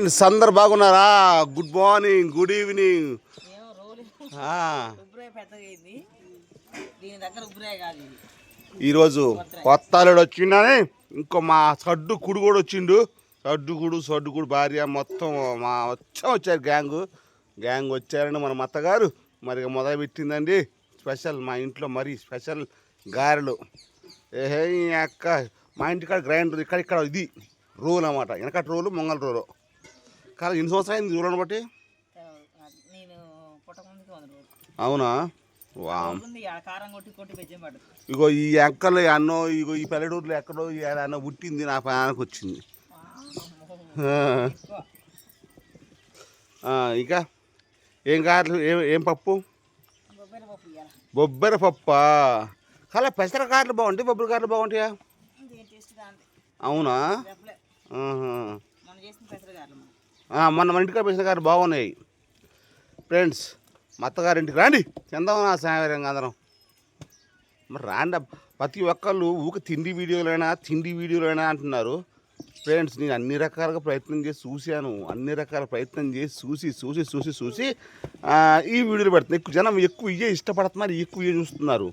Friends అందరు బాగున్నారా? Good morning good evening ఈరోజు కొత్త అల్లుడు వచ్చిండని ఇంకో మా సడ్డు కుడు కూడా వచ్చిండు. సడ్డు కుడు సడ్డు కుడు భార్య మొత్తం మా వచ్చా వచ్చారు గ్యాంగ్. గ్యాంగ్ వచ్చారని మన మత్తగారు మరి మొదలు పెట్టిందండి స్పెషల్ మా ఇంట్లో మరీ స్పెషల్ గారెలు. ఏహే ఈ అక్క మా ఇంటికాడ గ్రైండర్ ఇక్కడ ఇక్కడ ఇది రోల్ అన్నమాట. వెనకటి రోలు మొంగల్ రోలు. కాదు ఎన్ని సంవత్సరాలు అయింది రోలను బట్టి? నేను పుట్టకముందుకి వంద రోజులు. అవునా? వా. ఉంది ఆడ కారం కొట్టి కొట్టి బెజ్జం పడదు ఇగో ఈ ఎక్కలు అన్నో ఇగో ఈ పల్లెటూరులో ఎక్కడో ఈ అన్న పుట్టింది నా ప్రాణానికి వచ్చింది. ఆ, ఆ, ఇంకా? ఏం కాదు ఏం ఏం పప్పు? కొబ్బరి పప్పు ఇవ్వాలి బొబ్బరి పప్ప? కలా పెసర కార్లు బాగుంటాయి? బొబ్బరి కార్లు బాగుంటాయా? దీని టేస్ట్ దాంది అవునా? చెప్పలే. ఆహా. మనం చేసిన పెసరగారులు మనం ఆ, మొన్న మన ఇంటికి పెసర గారు బాగున్నాయి. ఫ్రెండ్స్ మా అత్తగారింటికి రాండి. చెందాం నా సాయం అందరం. మరి రాండి ప్రతి ఒక్కళ్ళు ఊక తిండి వీడియోలైనా తిండి వీడియోలైనా అంటున్నారు. ఫ్రెండ్స్ నేను అన్ని రకాలుగా ప్రయత్నం చేసి చూశాను. అన్ని రకాల ప్రయత్నం చేసి చూసి చూసి చూసి చూసి ఈ వీడియోలు పెడుతున్నాను ఎక్కువ జనం ఎక్కువ ఇవే ఇష్టపడుతున్నారు ఎక్కువ ఇవే చూస్తున్నారు.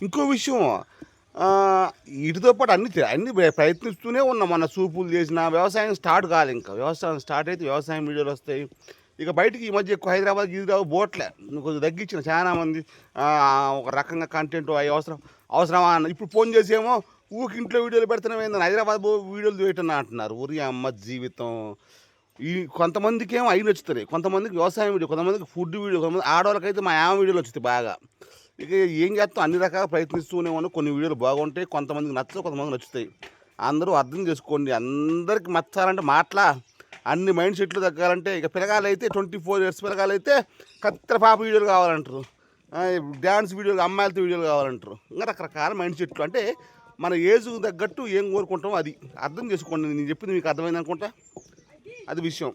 ఇంకో విషయం వీటితో పాటు అన్ని అన్ని ప్రయత్నిస్తూనే ఉన్నాం. మన చూపులు చేసిన వ్యవసాయం స్టార్ట్ కాదు ఇంకా. వ్యవసాయం స్టార్ట్ అయితే వ్యవసాయం వీడియోలు వస్తాయి. ఇక బయటికి ఈ మధ్య ఎక్కువ హైదరాబాద్ గిరిరావు బోట్లే. కొంచెం తగ్గించిన చాలా మంది. ఒక రకంగా కంటెంట్ అవి అవసరం అవసరమా అన్న. ఇప్పుడు ఫోన్ చేసేమో ఊరికి ఇంట్లో వీడియోలు పెడుతున్నాం ఏందని హైదరాబాద్ వీడియోలు పెట్టినా అంటున్నారు. ఊరి అమ్మ జీవితం. ఈ కొంతమందికి ఏమో అవి నచ్చుతాయి కొంతమందికి వ్యవసాయం వీడియో కొంతమందికి ఫుడ్ వీడియో కొంతమంది ఆడవాళ్ళకైతే మా ఆమె వీడియోలు వచ్చుతాయి బాగా. ఇక ఏం చేస్తాం? అన్ని రకాల ప్రయత్నిస్తూనే ఉన్నాం. కొన్ని వీడియోలు బాగుంటాయి కొంతమందికి నచ్చవు కొంతమంది నచ్చుతాయి. అందరూ అర్థం చేసుకోండి. అందరికి మచ్చాలంటే మాట్లా. అన్ని మైండ్ సెట్లు తగ్గాలంటే ఇక పిల్లగాలైతే ట్వంటీ ఫోర్ ఇయర్స్ పిల్లగాలైతే కత్తెర పాప వీడియోలు కావాలంటారు. డ్యాన్స్ వీడియోలు అమ్మాయిలతో వీడియోలు కావాలంటారు. ఇంకా రకరకాల మైండ్ సెట్లు. అంటే మన ఏజ్ తగ్గట్టు ఏం కోరుకుంటామో అది. అర్థం చేసుకోండి. నేను చెప్పింది మీకు అర్థమైంది అనుకుంటా? అది విషయం.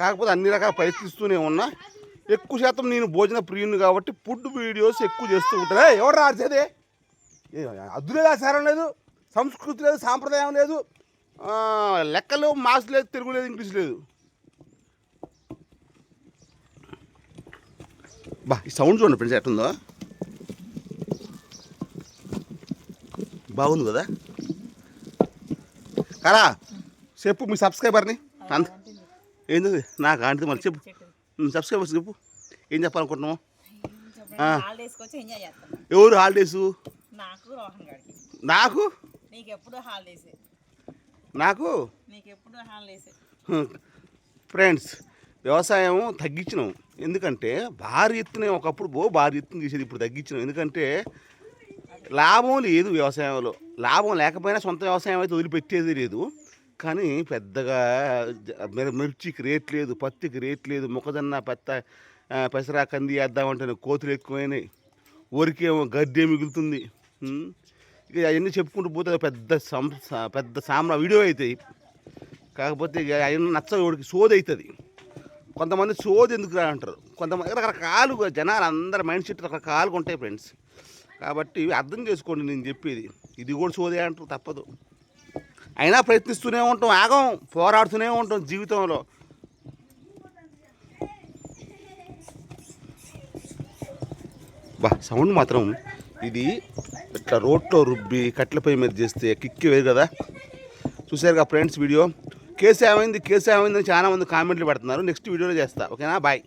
కాకపోతే అన్ని రకాల ప్రయత్నిస్తూనే ఉన్నా. ఎక్కువ శాతం నేను భోజన ప్రియుని కాబట్టి ఫుడ్ వీడియోస్ ఎక్కువ చేస్తూ ఉంటాను. ఎవరు రాసేదే అద్దులే ఆచారం లేదు సంస్కృతి లేదు సాంప్రదాయం లేదు లెక్కలు మాస్ లేదు తెలుగు లేదు ఇంగ్లీష్ లేదు. బా ఈ సౌండ్ చూడండి ఫ్రెండ్స్ ఎట్టుందో? బాగుంది కదా? కరా చెప్పు మీ సబ్స్క్రైబర్ని. అంత. ఏంటది నాకు ఆంటీ మళ్ళీ చెప్పు. సబ్స్క్రైబర్స్ చెప్పు. ఏం చెప్పాలనుకుంటున్నావు? ఎవరు హాలిడేసు? నాకు నాకు? ఫ్రెండ్స్ వ్యవసాయం తగ్గించినాం. ఎందుకంటే భారీ ఎత్తున ఒకప్పుడు బో భారీ ఎత్తున చేసేది ఇప్పుడు తగ్గించినాం. ఎందుకంటే లాభం లేదు వ్యవసాయంలో. లాభం లేకపోయినా సొంత వ్యవసాయం అయితే వదిలిపెట్టేది లేదు. కానీ పెద్దగా మిర్చికి రేట్ లేదు పత్తికి రేట్ లేదు మొక్కజొన్న పెత్త పెసరా కంది వేద్దామంటే కోతులు ఎక్కువైనాయి. ఊరికేమో గడ్డే మిగులుతుంది. ఇక అవన్నీ చెప్పుకుంటూ పోతే పెద్ద సం పెద్ద సామ్రా వీడియో అవుతాయి కాకపోతే ఇక అవన్నీ నచ్చ వాడికి సోది అవుతుంది కొంతమంది సోది ఎందుకు రా అంటారు. కొంతమంది రకరకాలుగా జనాలు అందరి మైండ్ సెట్ రకరకాలుగా ఉంటాయి ఫ్రెండ్స్. కాబట్టి ఇవి అర్థం చేసుకోండి నేను చెప్పేది. ఇది కూడా సోదే అంటారు తప్పదు. అయినా ప్రయత్నిస్తూనే ఉంటాం ఆగం పోరాడుతూనే ఉంటాం జీవితంలో. బా సౌండ్ మాత్రం ఇది ఇట్లా రోడ్లో రుబ్బి కట్లపై మీద చేస్తే కిక్కి వేరు కదా. చూసారుగా ఫ్రెండ్స్ వీడియో? కేసు ఏమైంది? కేసు ఏమైంది? అని చాలామంది కామెంట్లు పెడుతున్నారు. నెక్స్ట్ వీడియోలో చేస్తా. ఓకేనా? బాయ్.